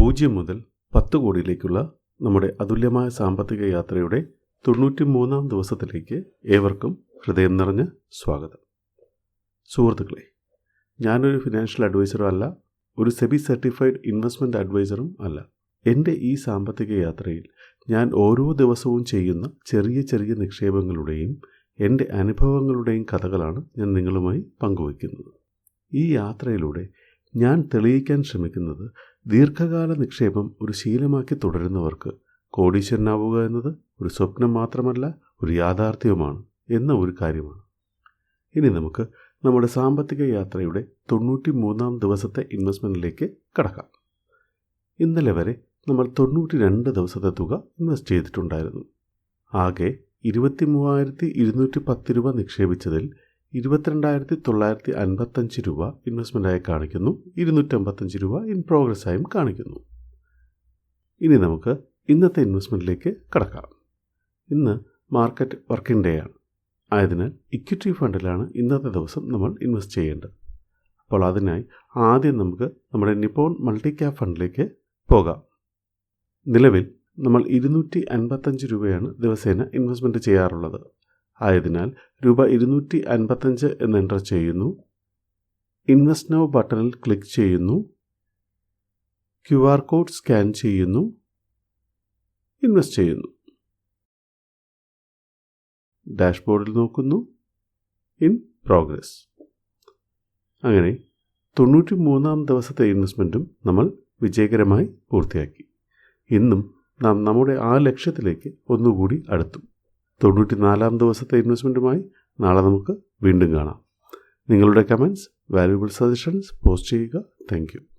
പൂജ്യം മുതൽ പത്ത് കോടിയിലേക്കുള്ള നമ്മുടെ അതുല്യമായ സാമ്പത്തിക യാത്രയുടെ തൊണ്ണൂറ്റി മൂന്നാം ദിവസത്തിലേക്ക് ഏവർക്കും ഹൃദയം നിറഞ്ഞ സ്വാഗതം. സുഹൃത്തുക്കളെ ഞാനൊരു ഫിനാൻഷ്യൽ അഡ്വൈസറും അല്ല ഒരു സെബി സർട്ടിഫൈഡ് ഇൻവെസ്റ്റ്മെന്റ് അഡ്വൈസറും അല്ല. എന്റെ ഈ സാമ്പത്തിക യാത്രയിൽ ഞാൻ ഓരോ ദിവസവും ചെയ്യുന്ന ചെറിയ ചെറിയ നിക്ഷേപങ്ങളുടെയും എന്റെ അനുഭവങ്ങളുടെയും കഥകളാണ് ഞാൻ നിങ്ങളുമായി പങ്കുവയ്ക്കുന്നത്. ഈ യാത്രയിലൂടെ ഞാൻ തെളിയിക്കാൻ ശ്രമിക്കുന്നത് ദീർഘകാല നിക്ഷേപം ഒരു ശീലമാക്കി തുടരുന്നവർക്ക് കോടീശ്വരനാവുക എന്നത് ഒരു സ്വപ്നം മാത്രമല്ല ഒരു യാഥാർത്ഥ്യവുമാണ് എന്ന ഒരു കാര്യമാണ്. ഇനി നമുക്ക് നമ്മുടെ സാമ്പത്തിക യാത്രയുടെ തൊണ്ണൂറ്റി മൂന്നാം ദിവസത്തെ ഇൻവെസ്റ്റ്മെന്റിലേക്ക് കടക്കാം. ഇന്നലെ വരെ നമ്മൾ തൊണ്ണൂറ്റി രണ്ട് ദിവസത്തെ തുക ഇൻവെസ്റ്റ് ചെയ്തിട്ടുണ്ടായിരുന്നു. ആകെ ഇരുപത്തി മൂവായിരത്തി ഇരുന്നൂറ്റി പത്ത് രൂപ നിക്ഷേപിച്ചതിൽ ഇരുപത്തിരണ്ടായിരത്തി തൊള്ളായിരത്തി അൻപത്തഞ്ച് രൂപ ഇൻവെസ്റ്റ്മെന്റായി കാണിക്കുന്നു. ഇരുന്നൂറ്റമ്പത്തഞ്ച് രൂപ ഇൻ പ്രോഗ്രസ് ആയും കാണിക്കുന്നു. ഇനി നമുക്ക് ഇന്നത്തെ ഇൻവെസ്റ്റ്മെന്റിലേക്ക് കടക്കാം. ഇന്ന് മാർക്കറ്റ് വർക്കിംഗ് ഡേ ആണ്. ആയതിനാൽ ഇക്വിറ്റി ഫണ്ടിലാണ് ഇന്നത്തെ ദിവസം നമ്മൾ ഇൻവെസ്റ്റ് ചെയ്യേണ്ടത്. അപ്പോൾ അതിനായി ആദ്യം നമുക്ക് നമ്മുടെ നിപ്പോൺ മൾട്ടി ക്യാപ് ഫണ്ടിലേക്ക് പോകാം. നിലവിൽ നമ്മൾ ഇരുന്നൂറ്റി അൻപത്തഞ്ച് രൂപയാണ് ദിവസേന ഇൻവെസ്റ്റ്മെന്റ് ചെയ്യാറുള്ളത്. ആയതിനാൽ രൂപ ഇരുന്നൂറ്റി അൻപത്തഞ്ച് എന്ന് എന്റർ ചെയ്യുന്നു. ഇൻവെസ്റ്റ് നൗ ബട്ടണിൽ ക്ലിക്ക് ചെയ്യുന്നു. ക്യു ആർ കോഡ് സ്കാൻ ചെയ്യുന്നു. ഇൻവെസ്റ്റ് ചെയ്യുന്നു. ഡാഷ്ബോർഡിൽ നോക്കുന്നു. ഇൻ പ്രോഗ്രസ് അങ്ങനെ തൊണ്ണൂറ്റി മൂന്നാം ദിവസത്തെ ഇൻവെസ്റ്റ്മെന്റും നമ്മൾ വിജയകരമായി പൂർത്തിയാക്കി. ഇന്നും നാം നമ്മുടെ ആ ലക്ഷ്യത്തിലേക്ക് ഒന്നുകൂടി അടുത്തു. തൊണ്ണൂറ്റി നാലാം ദിവസത്തെ ഇൻവെസ്റ്റ്മെന്റുമായി നാളെ നമുക്ക് വീണ്ടും കാണാം. നിങ്ങളുടെ കമൻസ് വാല്യൂബിൾ സജഷൻസ് പോസ്റ്റ് ചെയ്യുക. താങ്ക്